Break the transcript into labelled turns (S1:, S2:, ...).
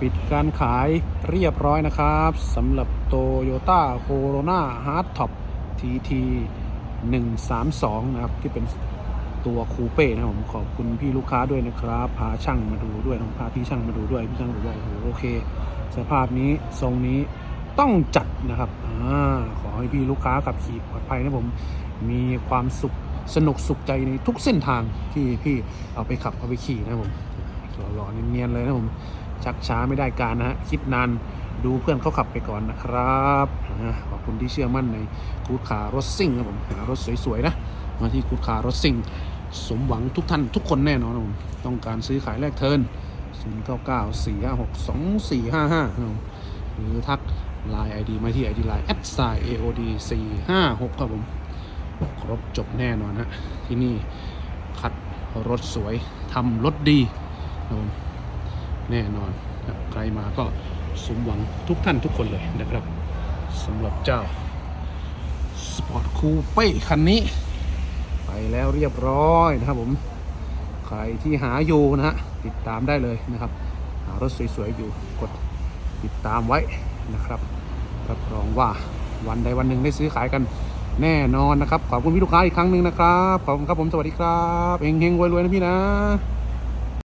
S1: ปิดการขายเรียบร้อยนะครับสำหรับโตโยต้าโคโรนาฮาร์ดท็อปทีที132นะครับ ที่เป็นตัวคูเป้นะผมขอบคุณพี่ลูกค้าด้วยนะครับ พาช่างมาดูด้วยน้องพาพี่ช่างมาดูด้วย พี่ช่างบอกว่าโอ้โหโอเค สภาพนี้ทรงนี้ต้องจัดนะครับอาขอให้พี่ลูกค้าขับขี่ปลอดภัยนะผม มีความสุขสนุกสุขใจในทุกเส้นทางที่พี่เอาไปขับเอาไปขี่นะผม หล่อๆเนียนๆเลยนะผมชักช้าไม่ได้การนะฮะคิดนานดูเพื่อนเขาขับไปก่อนนะครับขอบคุณที่เชื่อมั่นในกูดคารถซิ่งครับผมรถสวยๆนะมาที่กูดคารถซิ่ง สมหวังทุกท่านทุกคนแน่นอนครับผมต้องการซื้อขายแลกเทิร์น0 9 9 4 5 6 2 4 5 5ครับผมหรือทัก Line ID มาที่ ID Line at s i AOD 4 5 6ครับผม ครบจบแน่นอนฮะที่นี่คัดรถสวยทำรถดี ครับผมแน่นอนครับใครมาก็สมหวังทุกท่านทุกคนเลยนะครับสำหรับเจ้า Sport Coupe คันนี้ ไปแล้วเรียบร้อยนะครับผม ใครที่หาอยู่นะฮะติดตามได้เลยนะครับ หารถสวยๆอยู่กดติดตามไว้นะครับรับรองว่าวันใดวันหนึ่งได้ซื้อขายกันแน่นอนนะครับ ขอบคุณพี่ลูกค้าอีกครั้งหนึ่งนะครับ ขอบคุณครับผม สวัสดีครับเฮงๆรวยๆนะพี่นะ